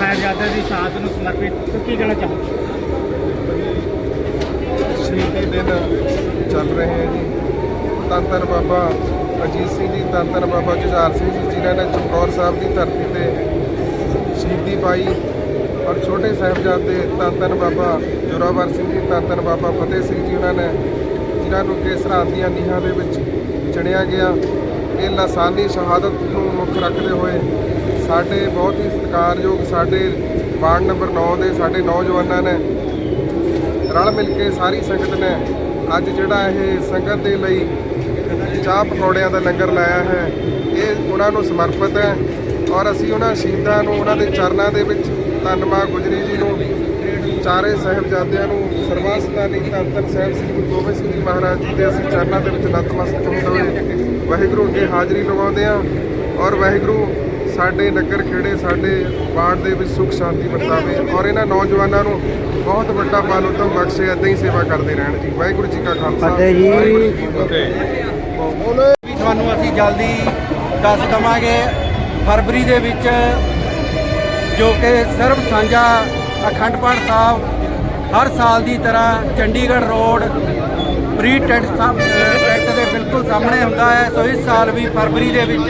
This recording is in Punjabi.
ਸਾਹਿਬਜ਼ਾਦੇ ਦੀ ਸ਼ਹਾਦਤ ਨੂੰ ਸਮਰਪਿਤ ਕੀ ਕਹਿਣਾ ਚਾਹੋਗੇ? ਸ਼ਹੀਦੀ ਦਿਨ ਚੱਲ ਰਹੇ ਹੈ ਜੀ। ਧੰਨ ਧੰਨ ਬਾਬਾ ਅਜੀਤ ਸਿੰਘ ਜੀ ਧੰਨ ਧੰਨ ਬਾਬਾ ਜੁਝਾਰ ਸਿੰਘ ਜੀ, ਜਿਨ੍ਹਾਂ ਨੇ ਚਮਕੌਰ ਸਾਹਿਬ ਦੀ ਧਰਤੀ ਤੇ ਸ਼ਹੀਦੀ ਪਾਈ। ਔਰ ਛੋਟੇ ਸਾਹਿਬਜ਼ਾਦੇ ਧੰਨ ਧੰਨ ਬਾਬਾ ਜੋਰਾਵਰ ਸਿੰਘ ਜੀ ਧੰਨ ਧੰਨ ਬਾਬਾ ਫਤਿਹ ਸਿੰਘ ਜੀ, ਉਹਨਾਂ ਨੇ ਜਿਨ੍ਹਾਂ ਨੂੰ ਕਿ ਸਰਹੱਦ ਦੀਆਂ ਨੀਹਾਂ ਦੇ ਵਿੱਚ ਚਿਣਿਆ ਗਿਆ। ਇਹ ਲਾਸਾਨੀ ਸ਼ਹਾਦਤ ਨੂੰ ਮੁੱਖ ਰੱਖਦੇ ਹੋਏ ਸਾਡੇ ਬਹੁਤ ਹੀ ਸਤਿਕਾਰਯੋਗ ਸਾਡੇ ਵਾਰਡ ਨੰਬਰ 9 ਦੇ ਸਾਡੇ ਨੌਜਵਾਨਾਂ ਨੇ ਰਲ ਮਿਲ ਕੇ ਸਾਰੀ ਸੰਗਤ ਨੇ ਅੱਜ ਜਿਹੜਾ ਇਹ ਸੰਗਤ ਦੇ ਲਈ ਚਾਹ ਪਕੌੜਿਆਂ ਦਾ ਲੰਗਰ ਲਾਇਆ ਹੈ, ਇਹ ਉਹਨਾਂ ਨੂੰ ਸਮਰਪਿਤ ਹੈ ਔਰ ਅਸੀਂ ਉਹਨਾਂ ਸ਼ਹੀਦਾਂ ਨੂੰ, ਉਹਨਾਂ ਦੇ ਚਰਨਾਂ ਦੇ ਵਿੱਚ ਧੰਨਵਾਦ ਗੁਜਰੀ ਜੀ ਨੂੰ, ਚਾਰੇ ਸਾਹਿਬਜ਼ਾਦਿਆਂ ਨੂੰ ਸਰਵਾਸਤਾਨੀ ਧੰਨ ਧੰਨ ਸਾਹਿਬ ਸ੍ਰੀ ਗੁਰੂ ਗੋਬਿੰਦ ਸਿੰਘ ਜੀ ਮਹਾਰਾਜ ਜੀ ਦੇ ਅਸੀਂ ਚਰਨਾਂ ਦੇ ਵਿੱਚ ਨਤਮਸਤਕ ਹੁੰਦੇ ਹੋਏ ਵਾਹਿਗੁਰੂ ਅੱਗੇ ਹਾਜ਼ਰੀ ਲਗਾਉਂਦੇ ਹਾਂ ਔਰ ਵਾਹਿਗੁਰੂ ਸਾਡੇ ਨਗਰ ਖੇੜੇ ਸਾਡੇ ਵਾਰਡ ਦੇ ਵਿੱਚ ਸੁਖ ਸ਼ਾਂਤੀ ਵਰਤਾਵੇ ਔਰ ਇਹਨਾਂ ਨੌਜਵਾਨਾਂ ਨੂੰ ਬਹੁਤ ਵੱਡਾ ਬਲ ਉਤਮ ਬਖਸ਼ੇ ਏਦਾਂ ਹੀ ਸੇਵਾ ਕਰਦੇ ਰਹਿਣ ਜੀ। ਵਾਹਿਗੁਰੂ ਜੀ ਕਾ ਖਾਲਸਾ। ਫਤਿਹ ਜੀ। ਵੀ ਤੁਹਾਨੂੰ ਅਸੀਂ ਜਲਦੀ ਦੱਸ ਦਵਾਂਗੇ ਫਰਵਰੀ ਦੇ ਵਿੱਚ ਜੋ ਕਿ ਸਰਬ ਸਾਂਝਾ ਅਖੰਡ ਪਾਠ ਸਾਹਿਬ ਹਰ ਸਾਲ ਦੀ ਤਰ੍ਹਾਂ ਚੰਡੀਗੜ੍ਹ ਰੋਡ ਪ੍ਰੀ ਟੈਂਟ ਸਾਹਿਬ ਬਿਲਕੁਲ ਸਾਹਮਣੇ ਹੁੰਦਾ ਹੈ। ਸੋ ਇਸ ਸਾਲ ਵੀ ਫਰਵਰੀ ਦੇ ਵਿੱਚ